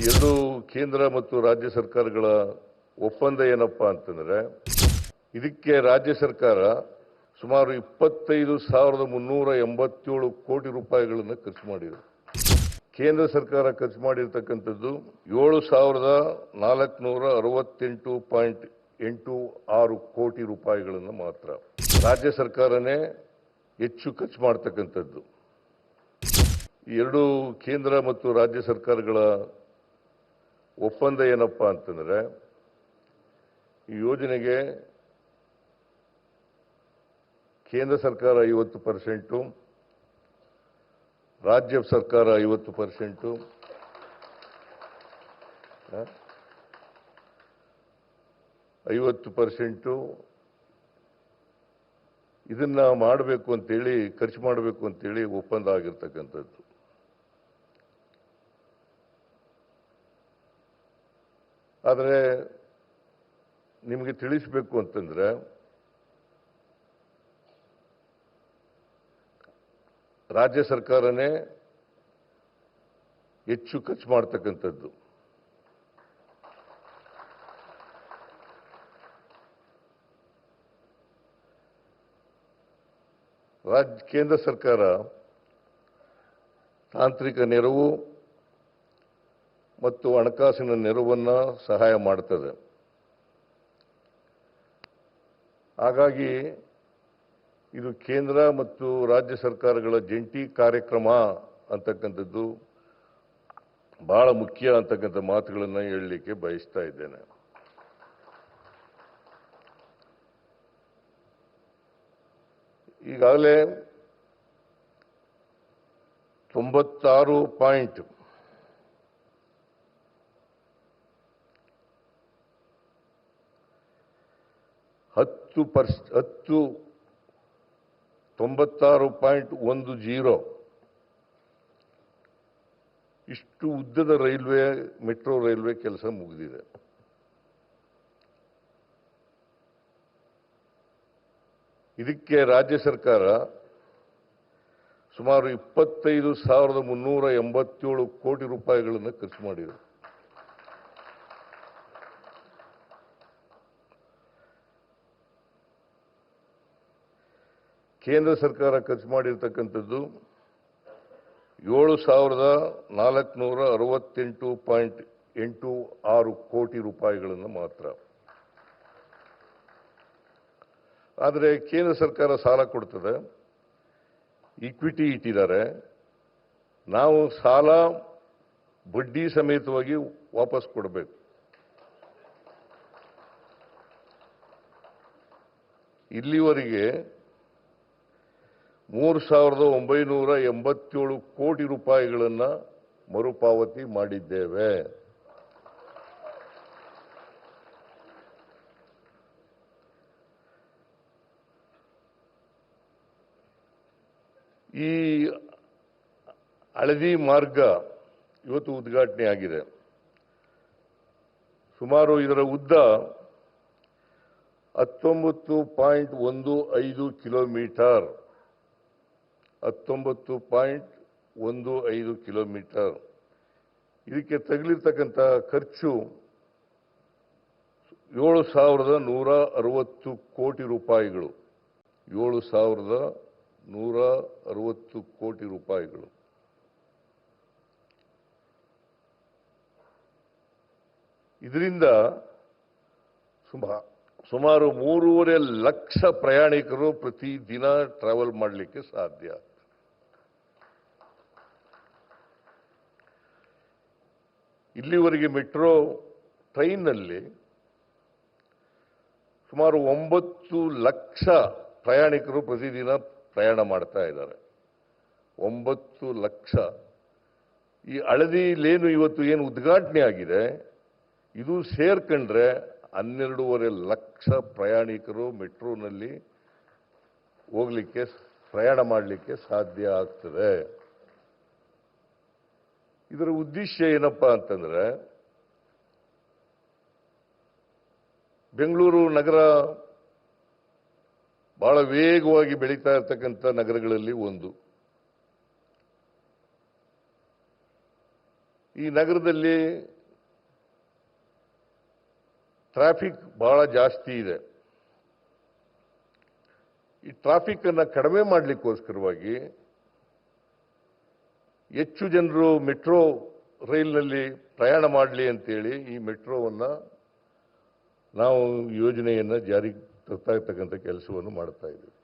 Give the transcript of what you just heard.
ಎರಡು ಕೇಂದ್ರ ಮತ್ತು ರಾಜ್ಯ ಸರ್ಕಾರಗಳ ಒಪ್ಪಂದ ಏನಪ್ಪಾ ಅಂತಂದ್ರೆ, ಇದಕ್ಕೆ ರಾಜ್ಯ ಸರ್ಕಾರ ಸುಮಾರು ಇಪ್ಪತ್ತೈದು ಸಾವಿರದ ಮುನ್ನೂರ ಎಂಬತ್ತೇಳು ಕೋಟಿ ರೂಪಾಯಿಗಳನ್ನು ಖರ್ಚು ಮಾಡಿದೆ ಕೇಂದ್ರ ಸರ್ಕಾರ ಖರ್ಚು ಮಾಡಿರ್ತಕ್ಕಂಥದ್ದು ಏಳು ಸಾವಿರದ ನಾಲ್ಕುನೂರ ಅರವತ್ತೆಂಟು ಪಾಯಿಂಟ್ ಎಂಟು ಆರು ಕೋಟಿ ರೂಪಾಯಿಗಳನ್ನು ಮಾತ್ರ ರಾಜ್ಯ ಸರ್ಕಾರನೇ ಹೆಚ್ಚು ಖರ್ಚು ಮಾಡ್ತಕ್ಕಂಥದ್ದು. ಎರಡು ಕೇಂದ್ರ ಮತ್ತು ರಾಜ್ಯ ಸರ್ಕಾರಗಳ ಒಪ್ಪಂದ ಏನಪ್ಪ ಅಂತಂದ್ರೆ, ಈ ಯೋಜನೆಗೆ ಕೇಂದ್ರ ಸರ್ಕಾರ ಐವತ್ತು ಪರ್ಸೆಂಟು, ರಾಜ್ಯ ಸರ್ಕಾರ ಐವತ್ತು ಪರ್ಸೆಂಟು ಐವತ್ತು ಪರ್ಸೆಂಟು ಇದನ್ನ ಮಾಡಬೇಕು ಅಂತೇಳಿ, ಖರ್ಚು ಮಾಡಬೇಕು ಅಂತೇಳಿ ಒಪ್ಪಂದ ಆಗಿರ್ತಕ್ಕಂಥದ್ದು. ಆದರೆ ನಿಮಗೆ ತಿಳಿಸಬೇಕು ಅಂತಂದ್ರೆ ರಾಜ್ಯ ಸರ್ಕಾರನೇ ಹೆಚ್ಚು ಖರ್ಚು ಮಾಡ್ತಕ್ಕಂಥದ್ದು. ರಾಜ್ಯ ಕೇಂದ್ರ ಸರ್ಕಾರ ತಾಂತ್ರಿಕ ನೆರವು ಮತ್ತು ಹಣಕಾಸಿನ ನೆರವನ್ನು ಸಹಾಯ ಮಾಡ್ತದೆ. ಹಾಗಾಗಿ ಇದು ಕೇಂದ್ರ ಮತ್ತು ರಾಜ್ಯ ಸರ್ಕಾರಗಳ ಜಂಟಿ ಕಾರ್ಯಕ್ರಮ ಅಂತಕ್ಕಂಥದ್ದು ಬಹಳ ಮುಖ್ಯ ಅಂತಕ್ಕಂಥ ಮಾತುಗಳನ್ನು ಹೇಳಲಿಕ್ಕೆ ಬಯಸ್ತಾ ಇದ್ದೇನೆ. ಈಗಾಗಲೇ ತೊಂಬತ್ತಾರು ಪಾಯಿಂಟ್ ಹತ್ತು ಪರ್ಸ್, ಹತ್ತು ತೊಂಬತ್ತಾರು ಪಾಯಿಂಟ್ ಒಂದು ಜೀರೋ. ಇಷ್ಟು ಉದ್ದದ ರೈಲ್ವೆ, ಮೆಟ್ರೋ ರೈಲ್ವೆ ಕೆಲಸ ಮುಗಿದಿದೆ. ಇದಕ್ಕೆ ರಾಜ್ಯ ಸರ್ಕಾರ ಸುಮಾರು ಇಪ್ಪತ್ತೈದು ಸಾವಿರದ ಮುನ್ನೂರ ಎಂಬತ್ತೇಳು ಕೋಟಿ ರೂಪಾಯಿಗಳನ್ನು ಖರ್ಚು ಮಾಡಿದೆ. ಕೇಂದ್ರ ಸರ್ಕಾರ ಖರ್ಚು ಮಾಡಿರ್ತಕ್ಕಂಥದ್ದು ಏಳು ಸಾವಿರದ ನಾಲ್ಕುನೂರ ಅರವತ್ತೆಂಟು ಪಾಯಿಂಟ್ ಎಂಟು ಆರು ಕೋಟಿ ರೂಪಾಯಿಗಳನ್ನು ಮಾತ್ರ. ಆದರೆ ಕೇಂದ್ರ ಸರ್ಕಾರ ಸಾಲ ಕೊಡ್ತದೆ. ಇಕ್ವಿಟಿ ಇಟ್ಟಿದ್ದಾರೆ. ನಾವು ಸಾಲ ಬಡ್ಡಿ ಸಮೇತವಾಗಿ ವಾಪಸ್ ಕೊಡಬೇಕು. ಇಲ್ಲಿವರೆಗೆ ಮೂರು ಸಾವಿರದ ಒಂಬೈನೂರ ಎಂಬತ್ತೇಳು ಕೋಟಿ ರೂಪಾಯಿಗಳನ್ನು ಮರುಪಾವತಿ ಮಾಡಿದ್ದೇವೆ. ಈ ಹಳದಿ ಮಾರ್ಗ ಇವತ್ತು ಉದ್ಘಾಟನೆ ಆಗಿದೆ. ಸುಮಾರು ಇದರ ಉದ್ದ ಹತ್ತೊಂಬತ್ತು ಪಾಯಿಂಟ್ ಒಂದು ಐದು ಕಿಲೋಮೀಟರ್. ಹತ್ತೊಂಬತ್ತು ಪಾಯಿಂಟ್ ಒಂದು ಐದು ಕಿಲೋಮೀಟರ್. ಇದಕ್ಕೆ ತಗಲಿರ್ತಕ್ಕಂಥ ಖರ್ಚು ಏಳು ಸಾವಿರದ ನೂರ ಅರವತ್ತು ಕೋಟಿ ರೂಪಾಯಿಗಳು. ಏಳು ಸಾವಿರದ ನೂರ ಅರವತ್ತು ಕೋಟಿ ರೂಪಾಯಿಗಳು. ಇದರಿಂದ ಸುಮಾ, ಸುಮಾರು ಮೂರುವರೆ ಲಕ್ಷ ಪ್ರಯಾಣಿಕರು ಪ್ರತಿ ದಿನ ಟ್ರಾವೆಲ್ ಮಾಡಲಿಕ್ಕೆ ಸಾಧ್ಯ. ಇಲ್ಲಿವರೆಗೆ ಮೆಟ್ರೋ ಟ್ರೈನ್ನಲ್ಲಿ ಸುಮಾರು ಒಂಬತ್ತು ಲಕ್ಷ ಪ್ರಯಾಣಿಕರು ಪ್ರತಿದಿನ ಪ್ರಯಾಣ ಮಾಡ್ತಾ ಇದ್ದಾರೆ. ಒಂಬತ್ತು ಲಕ್ಷ. ಈ ಹಳದಿ ಲೇನು ಇವತ್ತು ಏನು ಉದ್ಘಾಟನೆ ಆಗಿದೆ, ಇದು ಸೇರ್ಕೊಂಡ್ರೆ ಹನ್ನೆರಡೂವರೆ ಲಕ್ಷ ಪ್ರಯಾಣಿಕರು ಮೆಟ್ರೋನಲ್ಲಿ ಹೋಗ್ಲಿಕ್ಕೆ, ಪ್ರಯಾಣ ಮಾಡಲಿಕ್ಕೆ ಸಾಧ್ಯ ಆಗ್ತದೆ. ಇದರ ಉದ್ದೇಶ ಏನಪ್ಪ ಅಂತಂದ್ರೆ, ಬೆಂಗಳೂರು ನಗರ ಬಹಳ ವೇಗವಾಗಿ ಬೆಳೀತಾ ಇರ್ತಕ್ಕಂಥ ನಗರಗಳಲ್ಲಿ ಒಂದು. ಈ ನಗರದಲ್ಲಿ ಟ್ರಾಫಿಕ್ ಬಹಳ ಜಾಸ್ತಿ ಇದೆ. ಈ ಟ್ರಾಫಿಕ್ ಅನ್ನು ಕಡಿಮೆ ಮಾಡಲಿಕ್ಕೋಸ್ಕರವಾಗಿ ಹೆಚ್ಚು ಜನರು ಮೆಟ್ರೋ ರೈಲಿನಲ್ಲಿ ಪ್ರಯಾಣ ಮಾಡಲಿ ಅಂತೇಳಿ ಈ ಮೆಟ್ರೋವನ್ನು ನಾವು ಯೋಜನೆಯನ್ನು ಜಾರಿಗೆ ತರ್ತಾ ಇರ್ತಕ್ಕಂಥ ಕೆಲಸವನ್ನು ಮಾಡ್ತಾ ಇದ್ದೀವಿ.